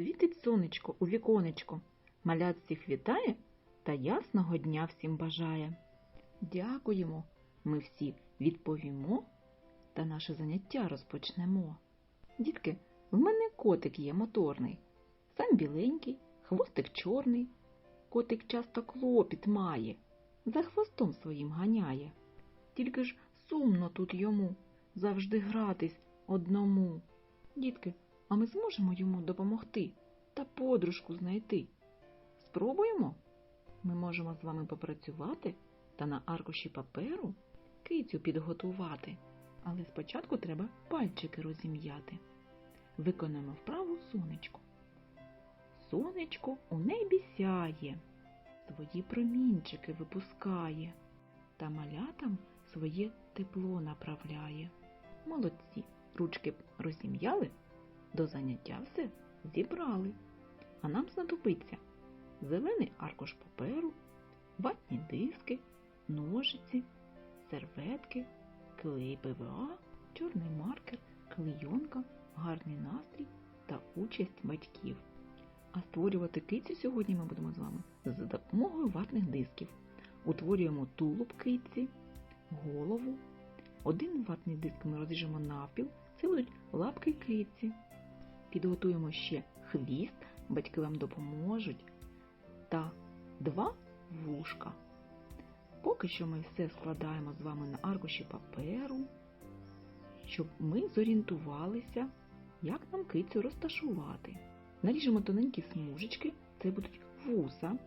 Світить сонечко у віконечко, малят всіх вітає та ясного дня всім бажає. Дякуємо, ми всі відповімо та наше заняття розпочнемо. Дітки, в мене котик є моторний, сам біленький, хвостик чорний. Котик часто клопіт має, за хвостом своїм ганяє. Тільки ж сумно тут йому завжди гратись одному. Дітки, а ми зможемо йому допомогти та подружку знайти. Спробуємо? Ми можемо з вами попрацювати та на аркуші паперу кицю підготувати. Але спочатку треба пальчики розім'яти. Виконаємо вправу сонечко. Сонечко у небі сяє, свої промінчики випускає та малятам своє тепло направляє. Молодці, ручки розім'яли, до заняття все зібрали. А нам знадобиться зелений аркуш паперу, ватні диски, ножиці, серветки, клей ПВА, чорний маркер, клейонка, гарний настрій та участь батьків. А створювати кицю сьогодні ми будемо з вами за допомогою ватних дисків. Утворюємо тулуб киці, голову. Один ватний диск ми розріжемо навпіл, це будуть лапки киці. Підготуємо ще хвіст, батьки вам допоможуть, та два вушка. Поки що ми все складаємо з вами на аркуші паперу, щоб ми зорієнтувалися, як нам кицю розташувати. Наріжемо тоненькі смужечки, це будуть вуса.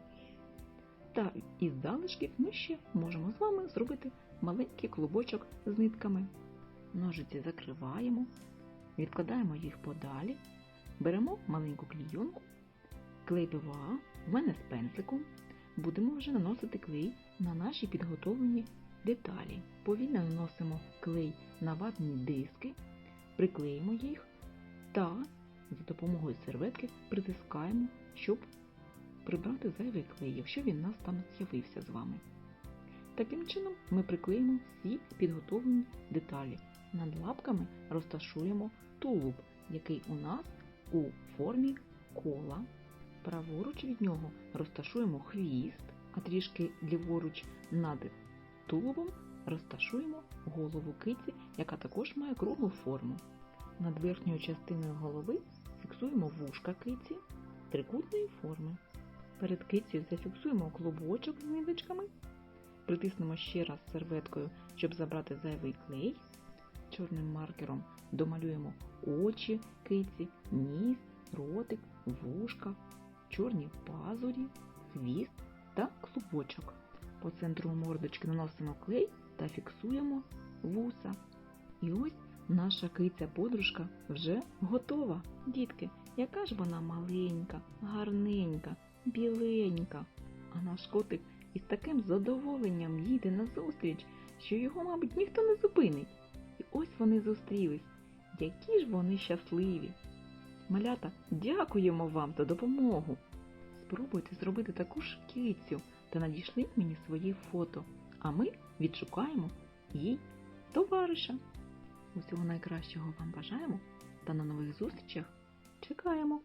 Та із залишків ми ще можемо з вами зробити маленький клубочок з нитками. Ножиці закриваємо, відкладаємо їх подалі, беремо маленьку клійонку, клей ПВА, в мене з пензликом, будемо вже наносити клей на наші підготовлені деталі. Повільно наносимо клей на ватні диски, приклеїмо їх та за допомогою серветки притискаємо, щоб прибрати зайвий клей, якщо він у нас там з'явився з вами. Таким чином ми приклеїмо всі підготовлені деталі. Над лапками розташуємо тулуб, який у нас у формі кола. Праворуч від нього розташуємо хвіст, а трішки ліворуч над тулубом розташуємо голову киці, яка також має круглу форму. Над верхньою частиною голови фіксуємо вушка киці трикутної форми. Перед кицею зафіксуємо клубочок з ниточками, притиснемо ще раз серветкою, щоб забрати зайвий клей. Чорним маркером домалюємо очі киці, ніс, ротик, вушка, чорні пазурі, хвіст та клубочок. По центру мордочки наносимо клей та фіксуємо вуса. І ось наша киця-подружка вже готова. Дітки, яка ж вона маленька, гарненька, біленька. А наш котик із таким задоволенням їде на зустріч, що його, мабуть, ніхто не зупинить. І ось вони зустрілись. Які ж вони щасливі! Малята, дякуємо вам за допомогу. Спробуйте зробити таку ж кицю та надішліть мені свої фото, а ми відшукаємо їй товариша. Усього найкращого вам бажаємо та на нових зустрічах чекаємо!